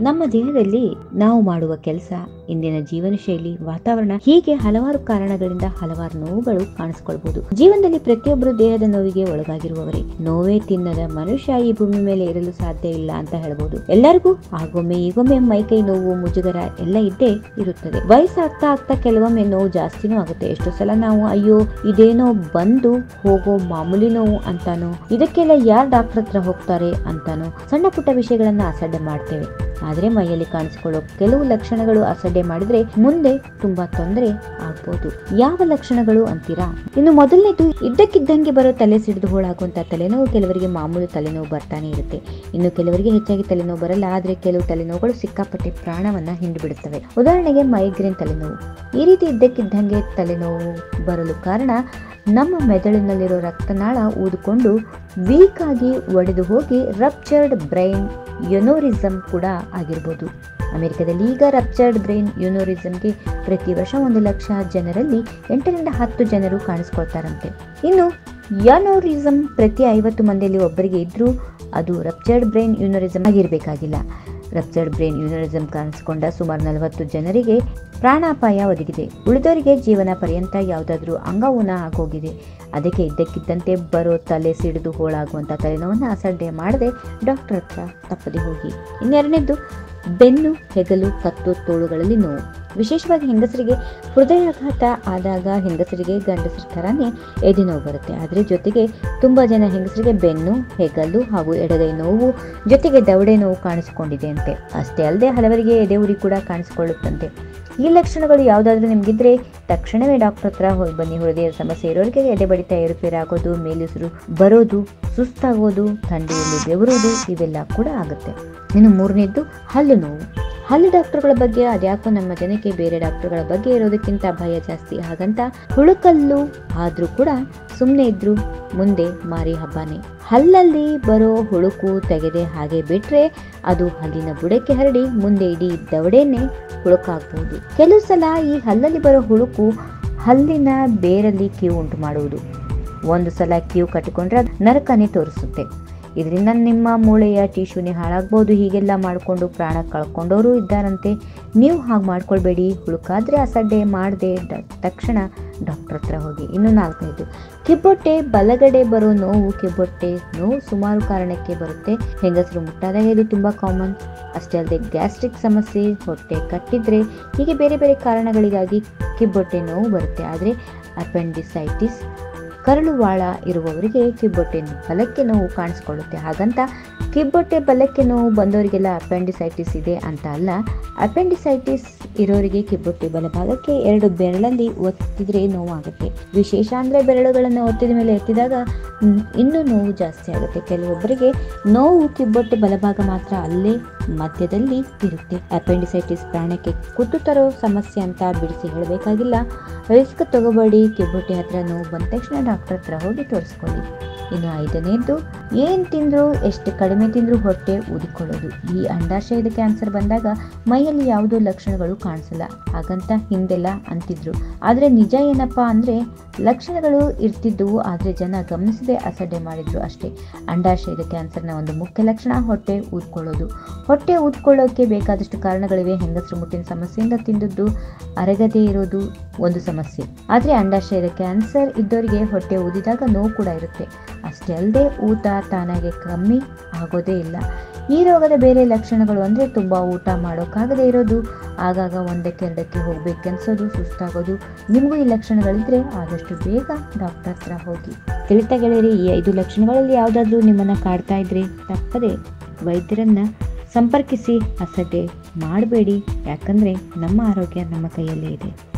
ನಮ್ಮ ದೇಹದಲ್ಲಿ ನಾವು ಮಾಡುವ ಕೆಲಸ, ಇಂದಿನ ಜೀವನ ಶೈಲಿ ವಾತಾವರಣ, ಹೀಗೆ ಹಲವಾರು ಕಾರಣಗಳಿಂದ ಹಲವಾರು ನೋವುಗಳು ಕಾಣಿಸ್ಕೊಳ್ಬಹುದು ಜೀವನದಲ್ಲಿ ಪ್ರತಿಯೊಬ್ಬರು ದೇಹದ ನೋವಿಗೆ ಒಳಗಾಗಿರುವವರೇ. ನೋವೇ ತಿನ್ನದ ಮನುಷ್ಯ ಈ ಭೂಮಿ ಮೇಲೆ ಇರಲು ಸಾಧ್ಯ ಇಲ್ಲ ಅಂತ ಹೇಳಬಹುದು ಎಲ್ಲರಿಗೂ ಆಗೊಮ್ಮೆ ಈಗೊಮ್ಮೆ ಮೈಕೈ ನೋವು, ಮುಜುಗರ ಎಲ್ಲ ಇದ್ದೇ ಇರುತ್ತದೆ. ವಯಸ್ಸಾಗ್ತಾ ಆಗ್ತಾ ಕೆಲವೊಮ್ಮೆ ನೋವು ಜಾಸ್ತಿನೂ ಆಗುತ್ತೆ. ಎಷ್ಟೋ ಸಲ ನಾವು, ಅಯ್ಯೋ, ಇದೇನೋ ಬಂದು ಹೋಗೋ ಮಾಮೂಲಿ ನೋವು ಅಂತಾನೋ, ಇದಕ್ಕೆಲ್ಲ ಯಾರು ಡಾಕ್ಟರ್ ಹತ್ರ ಹೋಗ್ತಾರೆ ಅಂತಾನೋ, ಸಣ್ಣ ಪುಟ್ಟ ವಿಷಯಗಳನ್ನ ಅಸಡ್ಡೆ ಮಾಡ್ತೇವೆ. ಆದ್ರೆ ಮೈಯಲ್ಲಿ ಕಾಣಿಸಿಕೊಳ್ಳೋ ಕೆಲವು ಲಕ್ಷಣಗಳು ಅಸಡ್ಡೆ ಮಾಡಿದ್ರೆ ಮುಂದೆ ತುಂಬಾ ತೊಂದರೆ ಆಗ್ಬೋದು. ಯಾವ ಲಕ್ಷಣಗಳು ಅಂತೀರಾ? ಇನ್ನು ಮೊದಲನೇದು, ಇದ್ದಕ್ಕಿದ್ದಂಗೆ ಬರೋ ತಲೆ ಸಿಡಿದು ಹೋಳಾಗುವಂತ ತಲೆನೋವು ಕೆಲವರಿಗೆ ಮಾಮೂಲು ತಲೆನೋವು ಬರ್ತಾನೆ ಇರುತ್ತೆ. ಇನ್ನು ಕೆಲವರಿಗೆ ಹೆಚ್ಚಾಗಿ ತಲೆನೋವು ಬರಲ್ಲ, ಆದ್ರೆ ಕೆಲವು ತಲೆನೋವುಗಳು ಸಿಕ್ಕಾಪಟ್ಟೆ ಪ್ರಾಣವನ್ನ ಹಿಂಡು ಬಿಡುತ್ತವೆ ಉದಾಹರಣೆಗೆ ಮೈಗ್ರೇನ್ ತಲೆನೋವು. ಈ ರೀತಿ ಇದ್ದಕ್ಕಿದ್ದಂಗೆ ತಲೆನೋವು ಬರಲು ಕಾರಣ ನಮ್ಮ ಮೆದುಳಿನಲ್ಲಿರೋ ರಕ್ತನಾಳ ಊದಿಕೊಂಡು ವೀಕ್ ಆಗಿ ಒಡೆದು ಹೋಗಿ ರಪ್ಚರ್ಡ್ ಬ್ರೈನ್ ಯುನೋರಿಸಮ್ ಕೂಡ ಆಗಿರ್ಬೋದು. ಅಮೆರಿಕದಲ್ಲಿ ಈಗ ರಪ್ಚರ್ಡ್ ಬ್ರೈನ್ ಯುನೋರಿಸಮ್ಗೆ ಪ್ರತಿ ವರ್ಷ ಒಂದು ಲಕ್ಷ ಜನರಲ್ಲಿ ಎಂಟರಿಂದ ಹತ್ತು ಜನರು ಕಾಣಿಸ್ಕೊಳ್ತಾರಂತೆ. ಇನ್ನು ಯನೋರಿಸಮ್ ಪ್ರತಿ ಐವತ್ತು ಮಂದಿಯಲ್ಲಿ ಒಬ್ಬರಿಗೆ ಇದ್ದರೂ ಅದು ರಪ್ಚರ್ಡ್ ಬ್ರೈನ್ ಯುನೋರಿಸಮ್ ಆಗಿರಬೇಕಾಗಿಲ್ಲ. ರಪ್ಚರ್ಡ್ ಬ್ರೈನ್ ಯೂನರಿಸಂ ಕಾಣಿಸಿಕೊಂಡ ಸುಮಾರು ನಲವತ್ತು ಜನರಿಗೆ ಪ್ರಾಣಾಪಾಯ ಒದಗಿದೆ. ಉಳಿದವರಿಗೆ ಜೀವನ ಪರ್ಯಂತ ಯಾವುದಾದ್ರೂ ಅಂಗವುನ ಆಗೋಗಿದೆ. ಅದಕ್ಕೆ ಇದ್ದಕ್ಕಿದ್ದಂತೆ ಬರೋ ತಲೆ ಸಿಡಿದು ಹೋಳಾಗುವಂಥ ತಲೆನೋವನ್ನು ಅಸಡ್ಡೆ ಮಾಡದೆ ಡಾಕ್ಟರ್ ಹತ್ರ ತಪ್ಪದೆ ಹೋಗಿ. ಇನ್ನೆರಡನೇದ್ದು ಬೆನ್ನು, ಹೆಗಲು, ಕತ್ತು, ತೋಳುಗಳಲ್ಲಿ ನೋವು. ವಿಶೇಷವಾಗಿ ಹೆಂಗಸರಿಗೆ ಹೃದಯಾಘಾತ ಆದಾಗ ಹೆಂಗಸರಿಗೆ ಗಂಡಸರ ಥರನೇ ಎದೆ ನೋವು ಬರುತ್ತೆ. ಆದರೆ ಜೊತೆಗೆ ತುಂಬ ಜನ ಹೆಂಗಸರಿಗೆ ಬೆನ್ನು, ಹೆಗಲು ಹಾಗೂ ಎಡಗೈ ನೋವು ಜೊತೆಗೆ ದವಡೆ ನೋವು ಕಾಣಿಸಿಕೊಂಡಿದೆ ಅಂತೆ. ಅಷ್ಟೇ ಅಲ್ಲದೆ ಹಲವರಿಗೆ ಎದೆ ಉರಿ ಕೂಡ ಕಾಣಿಸಿಕೊಳ್ಳುತ್ತಂತೆ. ಈ ಲಕ್ಷಣಗಳು ಯಾವುದಾದ್ರೂ ನಿಮಗಿದ್ರೆ ತಕ್ಷಣವೇ ಡಾಕ್ಟರ್ ಹತ್ರ ಹೋಗಿ ಬನ್ನಿ. ಹೃದಯ ಸಮಸ್ಯೆ ಇರೋರಿಗೆ ಎದೆ ಬಡಿತ ಏರುಪೇರಾಗೋದು ಮೇಲುಸಿರು ಬರೋದು, ಸುಸ್ತಾಗೋದು, ಥಂಡಿಯಲ್ಲಿ ಬೆವರೋದು, ಇವೆಲ್ಲ ಕೂಡ ಆಗುತ್ತೆ. ಇನ್ನು ಮೂರನೇದ್ದು ಹಲ್ಲು ನೋವು. ಹಲ್ಲು ಡಾಕ್ಟರ್ಗಳ ಬಗ್ಗೆ ಅದ್ಯಾಕೋ ನಮ್ಮ ಜನಕ್ಕೆ ಬೇರೆ ಡಾಕ್ಟರ್ಗಳ ಬಗ್ಗೆ ಇರೋದಕ್ಕಿಂತ ಭಯ ಜಾಸ್ತಿ. ಹಾಗಂತ ಹುಳುಕಲ್ಲು ಆದ್ರೂ ಕೂಡ ಸುಮ್ಮನೆ ಇದ್ರು, ಮುಂದೆ ಮಾರಿ ಹಬ್ಬನೇ. ಹಲ್ಲಲ್ಲಿ ಬರೋ ಹುಳುಕು ತೆಗೆದೆ ಹಾಗೆ ಬಿಟ್ರೆ ಅದು ಹಲ್ಲಿನ ಬುಡಕ್ಕೆ ಹರಡಿ ಮುಂದೆ ಇಡೀ ದವಡೆನೆ ಹುಳುಕಾಗಬಹುದು. ಕೆಲವು ಸಲ ಈ ಹಲ್ಲಲ್ಲಿ ಬರೋ ಹುಳುಕು ಹಲ್ಲಿನ ಬೇರಲ್ಲಿ ಕ್ಯೂ ಉಂಟು ಮಾಡುವುದು. ಒಂದು ಸಲ ಕ್ಯೂ ಕಟ್ಟಿಕೊಂಡ್ರೆ ನರಕನೇ ತೋರಿಸುತ್ತೆ. ಇದರಿಂದ ನಿಮ್ಮ ಮೂಳೆಯ ಟಿಶ್ಯೂನೇ ಹಾಳಾಗ್ಬೋದು ಹೀಗೆಲ್ಲ ಮಾಡಿಕೊಂಡು ಪ್ರಾಣ ಕಳ್ಕೊಂಡವರು ಇದ್ದಾರಂತೆ. ನೀವು ಹಾಗೆ ಮಾಡ್ಕೊಳ್ಬೇಡಿ. ಹುಳುಕಾದರೆ ಅಸಡ್ಡೆ, ಮಾಡದೆ ತಕ್ಷಣ ಡಾಕ್ಟರ್ ಹತ್ರ ಹೋಗಿ. ಇನ್ನು ನಾಲ್ಕನೇದು ಕಿಬ್ಬೊಟ್ಟೆ ಬಲಗಡೆ ಬರೋ ನೋವು ಕಿಬ್ಬೊಟ್ಟೆ ನೋವು ಸುಮಾರು ಕಾರಣಕ್ಕೆ ಬರುತ್ತೆ. ಹೆಂಗಸರು ಮುಟ್ಟಾದಾಗ ಇದು ತುಂಬ ಕಾಮನ್ ಅಷ್ಟೇ ಅಲ್ಲದೆ ಗ್ಯಾಸ್ಟ್ರಿಕ್ ಸಮಸ್ಯೆ, ಹೊಟ್ಟೆ ಕಟ್ಟಿದ್ರೆ ಹೀಗೆ ಬೇರೆ ಬೇರೆ ಕಾರಣಗಳಿಗಾಗಿ ಕಿಬ್ಬೊಟ್ಟೆ ನೋವು ಬರುತ್ತೆ. ಆದರೆ ಅಪೆಂಡಿಸೈಟಿಸ್ ಕರಳುವಾಳ ಇರುವವರಿಗೆ ಕಿಬ್ಬೊಟ್ಟೆ ಬಲಕ್ಕೆ ನೋವು ಕಾಣಿಸ್ಕೊಳ್ಳುತ್ತೆ. ಹಾಗಂತ ಕಿಬ್ಬೊಟ್ಟೆ ಬಲಕ್ಕೆ ನೋವು ಬಂದವರಿಗೆಲ್ಲ ಅಪೆಂಡಿಸೈಟಿಸ್ ಇದೆ ಅಂತ ಅಲ್ಲ. ಅಪೆಂಡಿಸೈಟಿಸ್ ಇರೋರಿಗೆ ಕಿಬ್ಬೊಟ್ಟೆ ಬಲಭಾಗಕ್ಕೆ ಎರಡು ಬೆರಳಲ್ಲಿ ಒತ್ತಿದ್ರೆ ನೋವಾಗುತ್ತೆ. ವಿಶೇಷ ಅಂದರೆ ಬೆರಳುಗಳನ್ನು ಒತ್ತಿದ ಮೇಲೆ ಎತ್ತಿದಾಗ ಇನ್ನೂ ನೋವು ಜಾಸ್ತಿ ಆಗುತ್ತೆ. ಕೆಲವೊಬ್ಬರಿಗೆ ನೋವು ಕಿಬ್ಬೊಟ್ಟೆ ಬಲಭಾಗ ಮಾತ್ರ ಅಲ್ಲೇ ಮಧ್ಯದಲ್ಲಿ ಇರುತ್ತೆ. ಅಪೆಂಡಿಸೈಟಿಸ್ ಪ್ರಾಣಕ್ಕೆ ಕುತ್ತು ತರೋ ಸಮಸ್ಯೆ ಅಂತ ಬಿಡಿಸಿ ಹೇಳಬೇಕಾಗಿಲ್ಲ. ರಿಸ್ಕ್ ತಗೋಬೇಡಿ. ಕಿಬ್ಬೊಟ್ಟೆ ಹತ್ರ ನೋವು ಬಂದ ತಕ್ಷಣ ಡಾಕ್ಟರ್ ಹತ್ರ ಹೋಗಿ ತೋರಿಸ್ಕೊಳ್ಳಿ. ಇನ್ನು ಐದನೇದ್ದು ಏನು ತಿಂದ್ರು, ಎಷ್ಟು ಕಡಿಮೆ ತಿಂದರೂ ಹೊಟ್ಟೆ ಊದಿಕೊಳ್ಳೋದು. ಈ ಅಂಡಾಶಯದ ಕ್ಯಾನ್ಸರ್ ಬಂದಾಗ ಮೈಯಲ್ಲಿ ಯಾವುದೋ ಲಕ್ಷಣಗಳು ಕಾಣಿಸಲ್ಲ. ಹಾಗಂತ ಹಿಂದೆಲ್ಲ ಅಂತಿದ್ರು. ಆದರೆ ನಿಜ ಏನಪ್ಪ ಅಂದರೆ, ಲಕ್ಷಣಗಳು ಇರ್ತಿದ್ದವು, ಆದರೆ ಜನ ಗಮನಿಸದೆ ಅಸಡ್ಡೆ ಮಾಡಿದ್ರು ಅಷ್ಟೇ. ಅಂಡಾಶಯದ ಕ್ಯಾನ್ಸರ್ನ ಒಂದು ಮುಖ್ಯ ಲಕ್ಷಣ ಹೊಟ್ಟೆ ಊದ್ಕೊಳ್ಳೋದು. ಹೊಟ್ಟೆ ಊದ್ಕೊಳ್ಳೋಕೆ ಬೇಕಾದಷ್ಟು ಕಾರಣಗಳಿವೆ. ಹೆಂಗಸರು ಮುಟ್ಟಿನ ಸಮಸ್ಯೆಯಿಂದ ತಿಂದದ್ದು, ಅರಗದೇ ಇರೋದು ಒಂದು ಸಮಸ್ಯೆ. ಆದರೆ ಅಂಡಾಶಯದ ಕ್ಯಾನ್ಸರ್ ಇದ್ದವರಿಗೆ ಹೊಟ್ಟೆ ಊದಿದಾಗ ನೋವು ಕೂಡ ಇರುತ್ತೆ. ಅಷ್ಟೇ ಅಲ್ಲದೆ ಊಟ ತಾನಾಗೆ ಕಮ್ಮಿ ಆಗೋದೇ ಇಲ್ಲ. ಈ ರೋಗದ ಬೇರೆ ಲಕ್ಷಣಗಳು ಅಂದರೆ ತುಂಬ ಊಟ ಮಾಡೋಕ್ಕಾಗದೇ ಇರೋದು. ಆಗಾಗ ಒಂದಕ್ಕೆ ಎರಡಕ್ಕೆ ಹೋಗ್ಬೇಕನ್ಸೋದು ಸುಸ್ತಾಗೋದು. ನಿಮಗೂ ಈ ಲಕ್ಷಣಗಳಿದ್ರೆ ಆದಷ್ಟು ಬೇಗ ಡಾಕ್ಟರ್ ಹತ್ರ ಹೋಗಿ. ತಿಳಿತಾ ಗೆಳೆಯರಿ, ಈ ಐದು ಲಕ್ಷಣಗಳಲ್ಲಿ ಯಾವುದಾದ್ರೂ ನಿಮ್ಮನ್ನು ಕಾಡ್ತಾ ಇದ್ರೆ ತಪ್ಪದೆ ವೈದ್ಯರನ್ನ ಸಂಪರ್ಕಿಸಿ, ಅಸಡ್ಡೆ ಮಾಡಬೇಡಿ. ಯಾಕಂದರೆ ನಮ್ಮ ಆರೋಗ್ಯ ನಮ್ಮ ಕೈಯಲ್ಲೇ ಇದೆ.